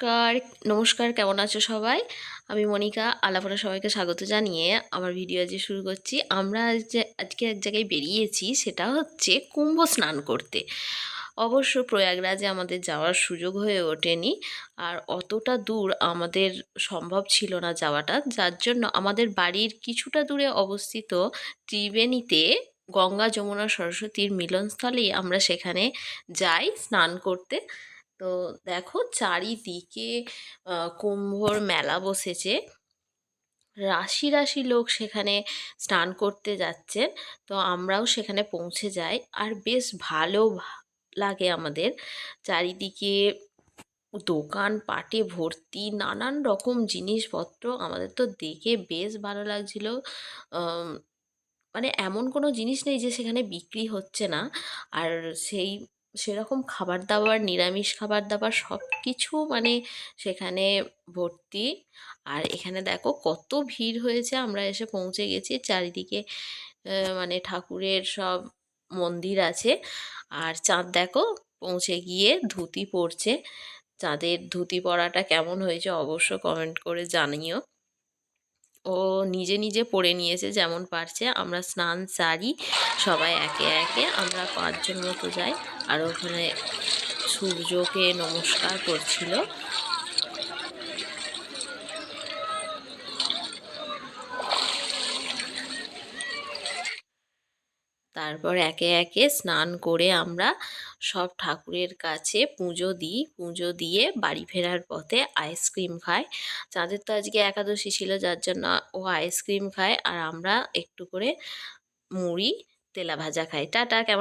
নমস্কার নমস্কার, কেমন আছো সবাই? আমি মনিকা আলাপনা সবাইকে স্বাগত জানিয়ে আমার ভিডিও আজকে শুরু করছি। আমরা যে, আজকে এক জায়গায় বেরিয়েছি সেটা হচ্ছে কুম্ভ স্নান করতে। অবশ্য প্রয়াগরাজে আমাদের যাওয়ার সুযোগ হয়ে ওঠেনি আর অতটা দূর আমাদের সম্ভব ছিল না যাওয়াটা। যার জন্য আমাদের বাড়ির কিছুটা দূরে অবস্থিত ত্রিবেণীতে গঙ্গা, যমুনা, সরস্বতীর মিলনস্থলেই আমরা সেখানে যাই স্নান করতে। তো দেখো চারিদিকে কুম্ভর মেলা বসেছে। রাশি রাশি লোক সেখানে স্নান করতে যাচ্ছেন তো আমরাও সেখানে পৌঁছে যাই। আর বেশ ভালো লাগে আমাদের। চারিদিকে দোকান পাটে ভর্তি নানান রকম জিনিসপত্র আমাদের তো দেখে বেশ ভালো লাগছিল। মানে এমন কোনো জিনিস নেই যে সেখানে বিক্রি হচ্ছে না। আর সেই সেরকম খাবার দাবার নিরামিষ খাবার দাবার সব কিছু মানে সেখানে ভর্তি। আর এখানে দেখো কত ভিড় হয়েছে, আমরা এসে পৌঁছে গেছি। চারিদিকে মানে ঠাকুরের সব মন্দির আছে। আর চাঁদ দেখো পৌঁছে গিয়ে ধুতি পরছে। চাঁদের ধুতি পরাটা কেমন হয়েছে অবশ্য কমেন্ট করে জানিও। ও নিজে নিজে পড়ে নিয়েছে যেমন পারছে। আমরা স্নান, সারি, সবাই একে একে, আমরা পাঁচজন মতো যাই। আর ওখানে সূর্যকে নমস্কার করছিল। তারপর একে একে স্নান করে আমরা সব ঠাকুরের কাছে পুজো দিই। পুজো দিয়ে বাড়ি ফেরার পথে আইসক্রিম খাই। চাঁদের তো আজকে একাদশী ছিল, যার জন্য ও আইসক্রিম খায়। আর আমরা একটু করে মুড়ি তেলা ভাজা খাই। টাটা, কেমন